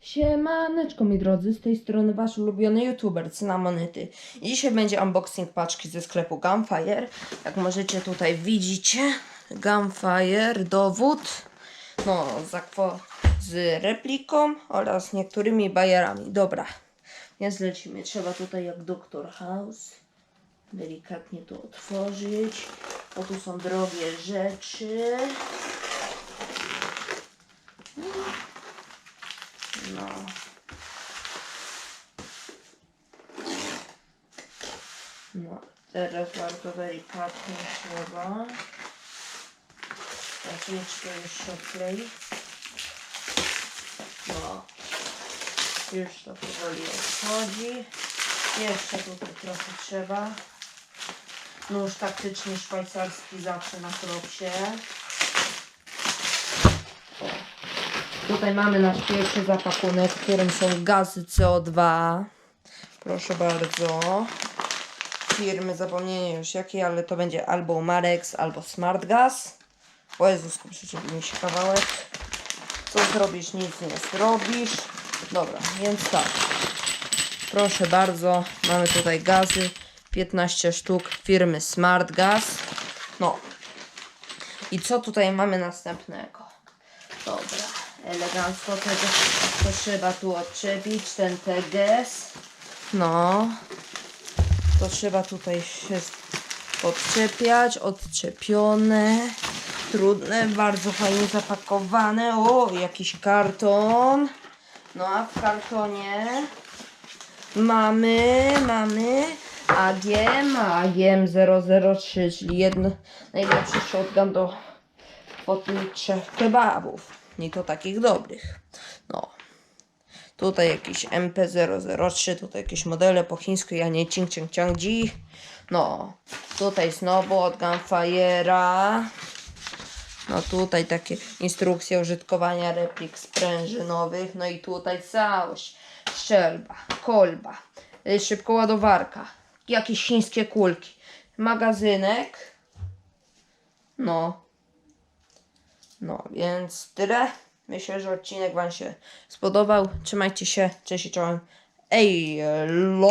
Siemaneczko moi drodzy, z tej strony wasz ulubiony youtuber Cynamonity. I Dzisiaj będzie unboxing paczki ze sklepu Gunfire. Jak możecie tutaj widzicie, Gunfire, dowód, no z repliką oraz niektórymi bajerami. Dobra, więc lecimy. Trzeba tutaj jak Dr. House delikatnie to otworzyć, bo tu są drogie rzeczy. No. No, teraz bardzo delikatnie trzeba. Tabliczkę już się odklei. No. Już to powoli odchodzi. Jeszcze tutaj trochę trzeba. Nóż taktyczny szwajcarski zawsze na kropsie. Tutaj mamy nasz pierwszy zapakunek, w którym są gazy CO2. Proszę bardzo. Firmy zapomnienie już jakiej, ale to będzie albo Marex, albo Smart Gas. O Jezusku, przyczepił mi się kawałek. Co zrobisz, nic nie zrobisz. Dobra, więc tak. Proszę bardzo, mamy tutaj gazy. 15 sztuk firmy Smart Gas. No. I co tutaj mamy następnego? Dobra, elegancko tego to trzeba tu odczepić, ten TGS. No, to trzeba tutaj się odczepiać, odczepione, trudne, bardzo fajnie zapakowane. O, jakiś karton. No a w kartonie mamy, mamy AGM, AGM 003, czyli jedno, najlepszy shotgun do potniczych kebabów. Nie to takich dobrych. No. Tutaj jakiś MP003, tutaj jakieś modele po chińsku, ja nie Ching Ching Chang Ji. No. Tutaj znowu od Gunfire'a. No tutaj takie instrukcje użytkowania replik sprężynowych. No i tutaj całość. Strzelba, kolba, y, szybkoładowarka, jakieś chińskie kulki, magazynek. No. No, więc tyle. Myślę, że odcinek Wam się spodobał. Trzymajcie się. Cześć i czołem. Ej, lo.